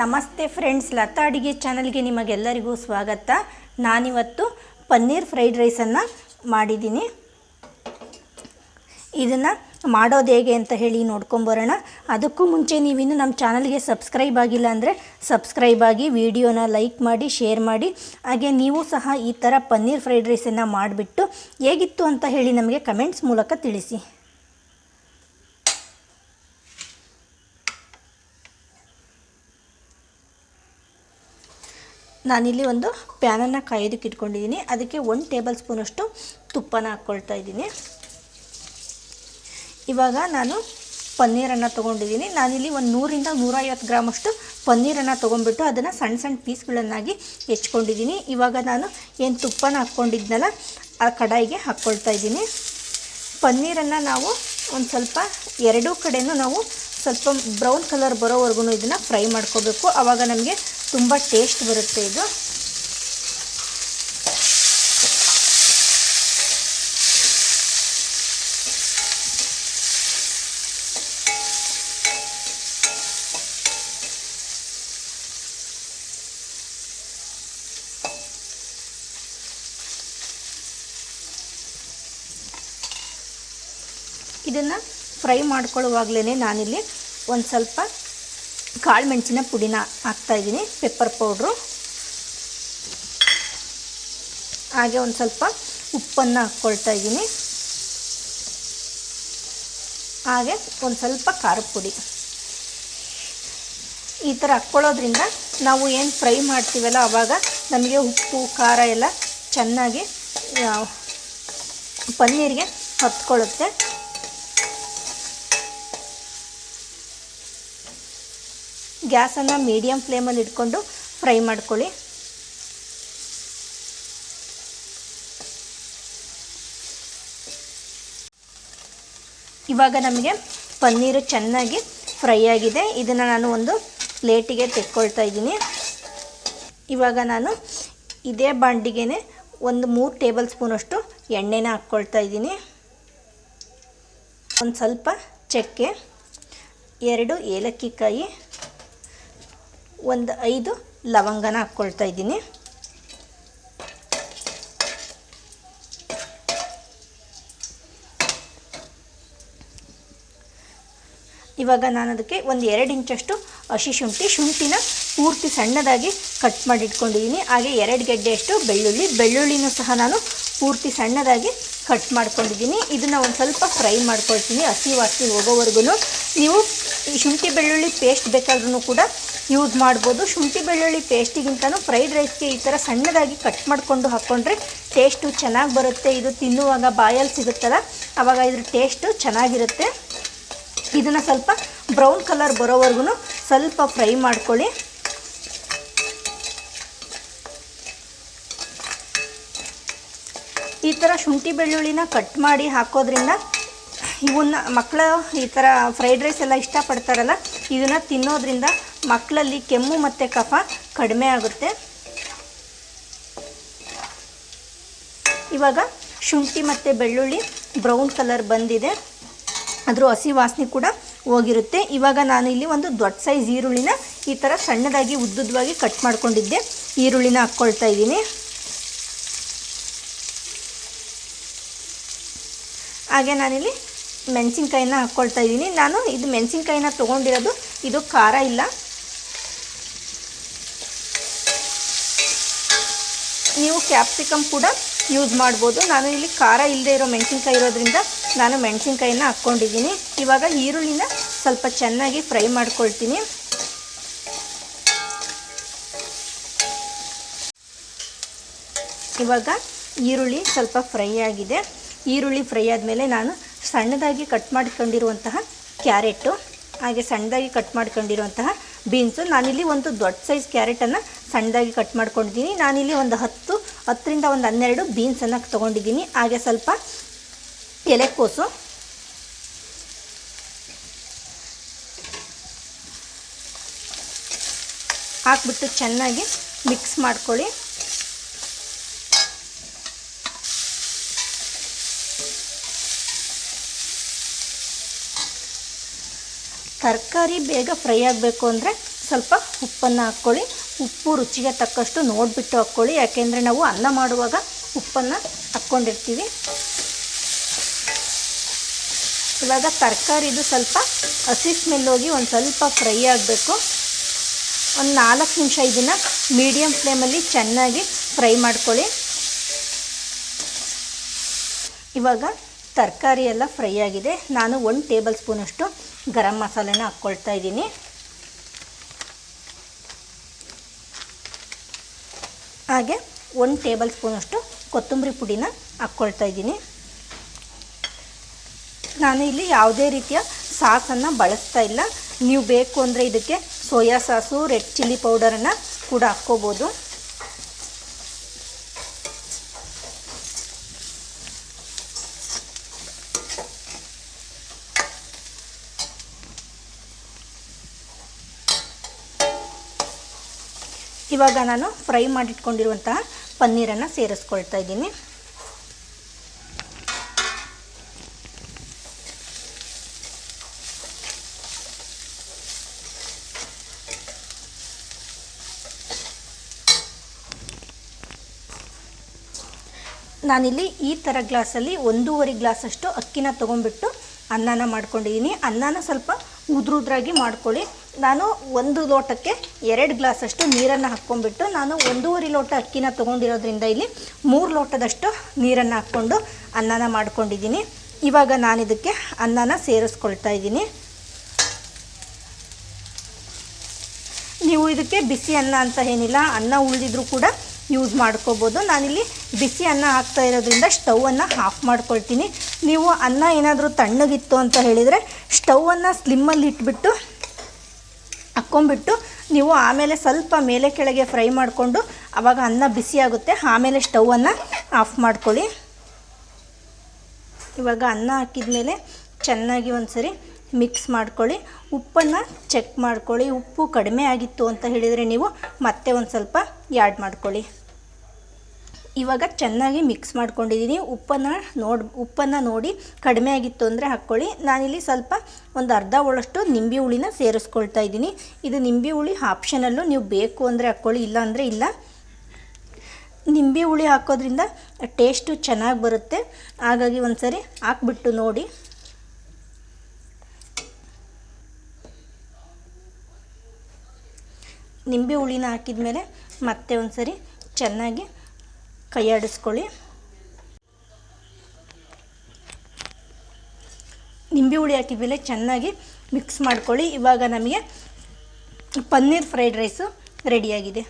ನಮಸ್ತೆ ಫ್ರೆಂಡ್ಸ್, ಲತಾ ಅಡುಗೆ ಚಾನಲ್ಗೆ ನಿಮಗೆಲ್ಲರಿಗೂ ಸ್ವಾಗತ. ನಾನಿವತ್ತು ಪನ್ನೀರ್ ಫ್ರೈಡ್ ರೈಸನ್ನು ಮಾಡಿದ್ದೀನಿ. ಇದನ್ನು ಮಾಡೋದು ಹೇಗೆ ಅಂತ ಹೇಳಿ ನೋಡ್ಕೊಂಬರೋಣ ಅದಕ್ಕೂ ಮುಂಚೆ ನೀವಿನ್ನು ನಮ್ಮ ಚಾನಲ್ಗೆ ಸಬ್ಸ್ಕ್ರೈಬ್ ಆಗಿಲ್ಲ ಅಂದರೆ ಸಬ್ಸ್ಕ್ರೈಬ್ ಆಗಿ ವಿಡಿಯೋನ ಲೈಕ್ ಮಾಡಿ, ಶೇರ್ ಮಾಡಿ. ಹಾಗೆ ನೀವು ಸಹ ಈ ಥರ ಪನ್ನೀರ್ ಫ್ರೈಡ್ ರೈಸನ್ನು ಮಾಡಿಬಿಟ್ಟು ಹೇಗಿತ್ತು ಅಂತ ಹೇಳಿ ನಮಗೆ ಕಮೆಂಟ್ಸ್ ಮೂಲಕ ತಿಳಿಸಿ. ನಾನಿಲ್ಲಿ ಒಂದು ಪ್ಯಾನನ್ನು ಕಾಯೋದಕ್ಕೆ ಇಟ್ಕೊಂಡಿದ್ದೀನಿ. ಅದಕ್ಕೆ ಒಂದು ಟೇಬಲ್ ಸ್ಪೂನಷ್ಟು ತುಪ್ಪನ ಹಾಕ್ಕೊಳ್ತಾ ಇದ್ದೀನಿ. ಇವಾಗ ನಾನು ಪನ್ನೀರನ್ನು ತೊಗೊಂಡಿದ್ದೀನಿ. ನಾನಿಲ್ಲಿ ಒಂದು ನೂರಿಂದ ನೂರೈವತ್ತು ಗ್ರಾಮಷ್ಟು ಪನ್ನೀರನ್ನು ತೊಗೊಂಡ್ಬಿಟ್ಟು ಅದನ್ನು ಸಣ್ಣ ಸಣ್ಣ ಪೀಸ್ಗಳನ್ನಾಗಿ ಹೆಚ್ಕೊಂಡಿದ್ದೀನಿ. ಇವಾಗ ನಾನು ಏನು ತುಪ್ಪನ ಹಾಕ್ಕೊಂಡಿದ್ನಲ್ಲ, ಆ ಕಡಾಯಿಗೆ ಹಾಕ್ಕೊಳ್ತಾ ಇದ್ದೀನಿ. ಪನ್ನೀರನ್ನು ನಾವು ಒಂದು ಸ್ವಲ್ಪ ಎರಡೂ ಕಡೆಯೂ ನಾವು ಸ್ವಲ್ಪ ಬ್ರೌನ್ ಕಲರ್ ಬರೋವರೆಗೂ ಇದನ್ನು ಫ್ರೈ ಮಾಡ್ಕೋಬೇಕು. ಆವಾಗ ನಮಗೆ ತುಂಬ ಟೇಸ್ಟ್ ಬರುತ್ತೆ ಇದು. ಇದನ್ನು ಫ್ರೈ ಮಾಡ್ಕೊಳ್ಳುವಾಗಲೇ ನಾನಿಲ್ಲಿ ಒಂದು ಸ್ವಲ್ಪ ಕಾಳು ಮೆಣಸಿನ ಪುಡಿನ ಹಾಕ್ತಾಯಿದ್ದೀನಿ ಪೆಪ್ಪರ್ ಪೌಡ್ರು ಹಾಗೆ ಒಂದು ಸ್ವಲ್ಪ ಉಪ್ಪನ್ನು ಹಾಕ್ಕೊಳ್ತಾ ಇದ್ದೀನಿ. ಹಾಗೆ ಒಂದು ಸ್ವಲ್ಪ ಖಾರದ ಪುಡಿ. ಈ ಥರ ಹಾಕ್ಕೊಳ್ಳೋದ್ರಿಂದ ನಾವು ಏನು ಫ್ರೈ ಮಾಡ್ತೀವಲ್ಲ ಆವಾಗ ನಮಗೆ ಉಪ್ಪು, ಖಾರ ಎಲ್ಲ ಚೆನ್ನಾಗಿ ಪನ್ನೀರಿಗೆ ಹತ್ಕೊಳ್ಳುತ್ತೆ. ಗ್ಯಾಸನ್ನು ಮೀಡಿಯಮ್ ಫ್ಲೇಮಲ್ಲಿ ಇಟ್ಕೊಂಡು ಫ್ರೈ ಮಾಡ್ಕೊಳ್ಳಿ. ಇವಾಗ ನಮಗೆ ಪನ್ನೀರು ಚೆನ್ನಾಗಿ ಫ್ರೈ ಆಗಿದೆ. ಇದನ್ನು ನಾನು ಒಂದು ಪ್ಲೇಟಿಗೆ ತೆಕ್ಕೊಳ್ತಾ ಇದ್ದೀನಿ. ಇವಾಗ ನಾನು ಇದೇ ಬಾಂಡಿಗೆ ಒಂದು ಮೂರು ಟೇಬಲ್ ಸ್ಪೂನಷ್ಟು ಎಣ್ಣೆನ ಹಾಕ್ಕೊಳ್ತಾ ಇದ್ದೀನಿ. ಒಂದು ಸ್ವಲ್ಪ ಚಕ್ಕೆ, ಎರಡು ಏಲಕ್ಕಿ ಕಾಯಿ ಒಂದು ಐದು ಲವಂಗನ ಹಾಕ್ಕೊಳ್ತಾ ಇದ್ದೀನಿ. ಇವಾಗ ನಾನು ಅದಕ್ಕೆ ಒಂದು ಎರಡು ಇಂಚಷ್ಟು ಹಸಿ ಶುಂಠಿ, ಶುಂಠಿನ ಪೂರ್ತಿ ಸಣ್ಣದಾಗಿ ಕಟ್ ಮಾಡಿಟ್ಕೊಂಡಿದ್ದೀನಿ ಹಾಗೆ ಎರಡು ಗೆಡ್ಡೆಯಷ್ಟು ಬೆಳ್ಳುಳ್ಳಿ, ಬೆಳ್ಳುಳ್ಳಿನೂ ಸಹ ನಾನು ಪೂರ್ತಿ ಸಣ್ಣದಾಗಿ ಕಟ್ ಮಾಡ್ಕೊಂಡಿದ್ದೀನಿ. ಇದನ್ನು ಒಂದು ಸ್ವಲ್ಪ ಫ್ರೈ ಮಾಡ್ಕೊಳ್ತೀನಿ ಹಸಿ ವಾಸಿ ಹೋಗೋವರೆಗೂ ನೀವು ಈ ಶುಂಠಿ, ಬೆಳ್ಳುಳ್ಳಿ ಪೇಸ್ಟ್ ಬೇಕಾದ್ರೂ ಕೂಡ ಯೂಸ್ ಮಾಡ್ಬೋದು. ಶುಂಠಿ ಬೆಳ್ಳುಳ್ಳಿ ಪೇಸ್ಟಿಗಿಂತನೂ ಫ್ರೈಡ್ ರೈಸ್ಗೆ ಈ ಥರ ಸಣ್ಣದಾಗಿ ಕಟ್ ಮಾಡಿಕೊಂಡು ಹಾಕ್ಕೊಂಡ್ರೆ ಟೇಸ್ಟು ಚೆನ್ನಾಗಿ ಬರುತ್ತೆ. ಇದು ತಿನ್ನುವಾಗ ಬಾಯಲ್ಲಿ ಸಿಗುತ್ತಲ್ಲ ಆವಾಗ ಇದ್ರ ಟೇಸ್ಟು ಚೆನ್ನಾಗಿರುತ್ತೆ. ಇದನ್ನು ಸ್ವಲ್ಪ ಬ್ರೌನ್ ಕಲರ್ ಬರೋವರೆಗೂ ಸ್ವಲ್ಪ ಫ್ರೈ ಮಾಡ್ಕೊಳ್ಳಿ. ಈ ಥರ ಶುಂಠಿ ಬೆಳ್ಳುಳ್ಳಿನ ಕಟ್ ಮಾಡಿ ಹಾಕೋದ್ರಿಂದ ಇವನ್ನ ಮಕ್ಕಳು ಈ ಥರ ಫ್ರೈಡ್ ರೈಸ್ ಎಲ್ಲ ಇಷ್ಟಪಡ್ತಾರಲ್ಲ, ಇದನ್ನು ತಿನ್ನೋದ್ರಿಂದ ಮಕ್ಕಳಲ್ಲಿ ಕೆಮ್ಮು ಮತ್ತು ಕಫ ಕಡಿಮೆ ಆಗುತ್ತೆ. ಇವಾಗ ಶುಂಠಿ ಮತ್ತು ಬೆಳ್ಳುಳ್ಳಿ ಬ್ರೌನ್ ಕಲರ್ ಬಂದಿದೆ. ಅದರ ಹಸಿ ವಾಸನೆ ಕೂಡ ಹೋಗಿರುತ್ತೆ. ಇವಾಗ ನಾನು ಇಲ್ಲಿ ಒಂದು ದೊಡ್ಡ ಸೈಜ್ ಈರುಳ್ಳಿನ ಈ ಥರ ಸಣ್ಣದಾಗಿ ಉದ್ದುದ್ದವಾಗಿ ಕಟ್ ಮಾಡ್ಕೊಂಡಿದ್ದೆ. ಈರುಳ್ಳಿನ ಹಾಕ್ಕೊಳ್ತಾ ಇದ್ದೀನಿ. ಹಾಗೆ ನಾನಿಲ್ಲಿ ಮೆಣಸಿನ್ಕಾಯಿನ ಹಾಕ್ಕೊಳ್ತಾ ಇದ್ದೀನಿ. ನಾನು ಇದು ಮೆಣಸಿನ್ಕಾಯಿನ ತೊಗೊಂಡಿರೋದು, ಇದು ಖಾರ ಇಲ್ಲ. ನೀವು ಕ್ಯಾಪ್ಸಿಕಮ್ ಕೂಡ ಯೂಸ್ ಮಾಡ್ಬೋದು. ನಾನು ಇಲ್ಲಿ ಖಾರ ಇಲ್ಲದೆ ಇರೋ ಮೆಣಸಿನ್ಕಾಯಿ ಇರೋದ್ರಿಂದ ನಾನು ಮೆಣಸಿನ್ಕಾಯಿನ ಹಾಕ್ಕೊಂಡಿದ್ದೀನಿ. ಇವಾಗ ಈರುಳ್ಳಿನ ಸ್ವಲ್ಪ ಚೆನ್ನಾಗಿ ಫ್ರೈ ಮಾಡ್ಕೊಳ್ತೀನಿ. ಇವಾಗ ಈರುಳ್ಳಿ ಸ್ವಲ್ಪ ಫ್ರೈ ಆಗಿದೆ. ಈರುಳ್ಳಿ ಫ್ರೈ ಆದಮೇಲೆ ನಾನು ಸಣ್ಣದಾಗಿ ಕಟ್ ಮಾಡ್ಕೊಂಡಿರುವಂತಹ ಕ್ಯಾರೆಟು, ಹಾಗೆ ಸಣ್ಣದಾಗಿ ಕಟ್ ಮಾಡ್ಕೊಂಡಿರುವಂತಹ ಬೀನ್ಸು. ನಾನಿಲ್ಲಿ ಒಂದು ದೊಡ್ಡ ಸೈಜ್ ಕ್ಯಾರೆಟನ್ನು ಸಣ್ಣದಾಗಿ ಕಟ್ ಮಾಡ್ಕೊಂಡಿದ್ದೀನಿ. ನಾನಿಲ್ಲಿ ಒಂದು ಹತ್ತು, ಹತ್ತರಿಂದ ಒಂದು ಹನ್ನೆರಡು ಬೀನ್ಸನ್ನು ತೊಗೊಂಡಿದ್ದೀನಿ. ಹಾಗೆ ಸ್ವಲ್ಪ ಎಲೆಕೋಸು ಹಾಕ್ಬಿಟ್ಟು ಚೆನ್ನಾಗಿ ಮಿಕ್ಸ್ ಮಾಡ್ಕೊಳ್ಳಿ. ತರಕಾರಿ ಬೇಗ ಫ್ರೈ ಆಗಬೇಕು ಅಂದರೆ ಸ್ವಲ್ಪ ಉಪ್ಪನ್ನು ಹಾಕ್ಕೊಳ್ಳಿ. ಉಪ್ಪು ರುಚಿಗೆ ತಕ್ಕಷ್ಟು ನೋಡಿಬಿಟ್ಟು ಹಾಕ್ಕೊಳ್ಳಿ. ಯಾಕೆಂದರೆ ನಾವು ಅನ್ನ ಮಾಡುವಾಗ ಉಪ್ಪನ್ನು ಹಾಕ್ಕೊಂಡಿರ್ತೀವಿ. ಇವಾಗ ತರಕಾರಿದು ಸ್ವಲ್ಪ ಹಸಿ ಸ್ಮೆಲ್ ಹೋಗಿ ಒಂದು ಸ್ವಲ್ಪ ಫ್ರೈ ಆಗಬೇಕು. ಒಂದು ನಾಲ್ಕು ನಿಮಿಷ ಇದನ್ನು ಮೀಡಿಯಮ್ ಫ್ಲೇಮಲ್ಲಿ ಚೆನ್ನಾಗಿ ಫ್ರೈ ಮಾಡ್ಕೊಳ್ಳಿ. ಇವಾಗ ತರಕಾರಿ ಎಲ್ಲ ಫ್ರೈ ಆಗಿದೆ. ನಾನು ಒಂದು ಟೇಬಲ್ ಸ್ಪೂನಷ್ಟು ಗರಂ ಮಸಾಲೆನ ಹಾಕ್ಕೊಳ್ತಾ ಇದ್ದೀನಿ. ಹಾಗೆ ಒಂದು ಟೇಬಲ್ ಸ್ಪೂನಷ್ಟು ಕೊತ್ತಂಬರಿ ಪುಡಿನ ಹಾಕ್ಕೊಳ್ತಾ ಇದ್ದೀನಿ. ನಾನು ಇಲ್ಲಿ ಯಾವುದೇ ರೀತಿಯ ಸಾಸನ್ನು ಬಳಸ್ತಾ ಇಲ್ಲ. ನೀವು ಬೇಕು ಅಂದರೆ ಇದಕ್ಕೆ ಸೋಯಾ ಸಾಸು, ರೆಡ್ ಚಿಲ್ಲಿ ಪೌಡರನ್ನು ಕೂಡ ಹಾಕ್ಕೋಬೋದು. ಇವಾಗ ನಾನು ಫ್ರೈ ಮಾಡಿಟ್ಕೊಂಡಿರುವಂತಹ ಪನ್ನೀರನ್ನು ಸೇರಿಸ್ಕೊಳ್ತಾ ಇದ್ದೀನಿ. ನಾನಿಲ್ಲಿ ಈ ಥರ ಗ್ಲಾಸಲ್ಲಿ ಒಂದೂವರೆ ಗ್ಲಾಸಷ್ಟು ಅಕ್ಕಿನ ತೊಗೊಂಡ್ಬಿಟ್ಟು ಅನ್ನನ ಮಾಡ್ಕೊಂಡಿದ್ದೀನಿ. ಅನ್ನನ ಸ್ವಲ್ಪ ಉದ್ರುದ್ರಾಗಿ ಮಾಡ್ಕೊಳ್ಳಿ. ನಾನು ಒಂದು ಲೋಟಕ್ಕೆ ಎರಡು ಗ್ಲಾಸಷ್ಟು ನೀರನ್ನು ಹಾಕ್ಕೊಂಡ್ಬಿಟ್ಟು ನಾನು ಒಂದೂವರೆ ಲೋಟ ಅಕ್ಕಿನ ತೊಗೊಂಡಿರೋದ್ರಿಂದ ಇಲ್ಲಿ ಮೂರು ಲೋಟದಷ್ಟು ನೀರನ್ನು ಹಾಕ್ಕೊಂಡು ಅನ್ನನ ಮಾಡ್ಕೊಂಡಿದ್ದೀನಿ. ಇವಾಗ ನಾನು ಇದಕ್ಕೆ ಅನ್ನನ ಸೇರಿಸ್ಕೊಳ್ತಾ ಇದ್ದೀನಿ. ನೀವು ಇದಕ್ಕೆ ಬಿಸಿ ಅನ್ನ ಅಂತ ಏನಿಲ್ಲ, ಅನ್ನ ಉಳಿದಿದ್ರೂ ಕೂಡ ಯೂಸ್ ಮಾಡ್ಕೋಬೋದು. ನಾನಿಲ್ಲಿ ಬಿಸಿ ಅನ್ನ ಹಾಕ್ತಾ ಇರೋದ್ರಿಂದ ಸ್ಟವನ್ನು ಆಫ್ ಮಾಡ್ಕೊಳ್ತೀನಿ. ನೀವು ಅನ್ನ ಏನಾದರೂ ತಣ್ಣಗಿತ್ತು ಅಂತ ಹೇಳಿದರೆ ಸ್ಟವನ್ನು ಸ್ಲಿಮ್ಮಲ್ಲಿ ಇಟ್ಬಿಟ್ಟು ಹಾಕ್ಕೊಂಬಿಟ್ಟು ನೀವು ಆಮೇಲೆ ಸ್ವಲ್ಪ ಮೇಲೆ ಕೆಳಗೆ ಫ್ರೈ ಮಾಡಿಕೊಂಡು ಆವಾಗ ಅನ್ನ ಬಿಸಿ ಆಗುತ್ತೆ. ಆಮೇಲೆ ಸ್ಟವನ್ನು ಆಫ್ ಮಾಡ್ಕೊಳ್ಳಿ. ಇವಾಗ ಅನ್ನ ಹಾಕಿದ ಮೇಲೆ ಚೆನ್ನಾಗಿ ಒಂದು ಸರಿ ಮಿಕ್ಸ್ ಮಾಡ್ಕೊಳ್ಳಿ. ಉಪ್ಪನ್ನು ಚೆಕ್ ಮಾಡ್ಕೊಳ್ಳಿ. ಉಪ್ಪು ಕಡಿಮೆ ಆಗಿತ್ತು ಅಂತ ಹೇಳಿದರೆ ನೀವು ಮತ್ತೆ ಒಂದು ಸ್ವಲ್ಪ ಯಾಡ್ ಮಾಡ್ಕೊಳ್ಳಿ. ಇವಾಗ ಚೆನ್ನಾಗಿ ಮಿಕ್ಸ್ ಮಾಡ್ಕೊಂಡಿದ್ದೀನಿ ಉಪ್ಪನ್ನು ನೋಡಿ ಉಪ್ಪನ್ನು ನೋಡಿ ಕಡಿಮೆ ಆಗಿತ್ತು ಅಂದರೆ ಹಾಕ್ಕೊಳ್ಳಿ. ನಾನಿಲ್ಲಿ ಸ್ವಲ್ಪ ಒಂದು ಅರ್ಧ ಒಳಷ್ಟು ನಿಂಬೆ ಹುಳಿನ ಸೇರಿಸ್ಕೊಳ್ತಾ ಇದ್ದೀನಿ. ಇದು ನಿಂಬೆ ಹುಳಿ ಆಪ್ಷನಲ್ಲು ನೀವು ಬೇಕು ಅಂದರೆ ಹಾಕ್ಕೊಳ್ಳಿ, ಇಲ್ಲ ಅಂದರೆ ಇಲ್ಲ. ನಿಂಬೆ ಹುಳಿ ಹಾಕೋದ್ರಿಂದ ಟೇಸ್ಟು ಚೆನ್ನಾಗಿ ಬರುತ್ತೆ. ಹಾಗಾಗಿ ಒಂದು ಸರಿ ಹಾಕ್ಬಿಟ್ಟು ನೋಡಿ. ನಿಂಬೆ ಹುಳಿನ ಹಾಕಿದ ಮೇಲೆ ಮತ್ತೆ ಒಂದು ಸರಿ ಚೆನ್ನಾಗಿ ಕೈಯಾಡಿಸ್ಕೊಳ್ಳಿ ನಿಂಬೆ ಹುಳಿ ಹಾಕಿದ ಮೇಲೆ ಚೆನ್ನಾಗಿ ಮಿಕ್ಸ್ ಮಾಡ್ಕೊಳ್ಳಿ. ಇವಾಗ ನಮಗೆ ಪನ್ನೀರ್ ಫ್ರೈಡ್ ರೈಸು ರೆಡಿಯಾಗಿದೆ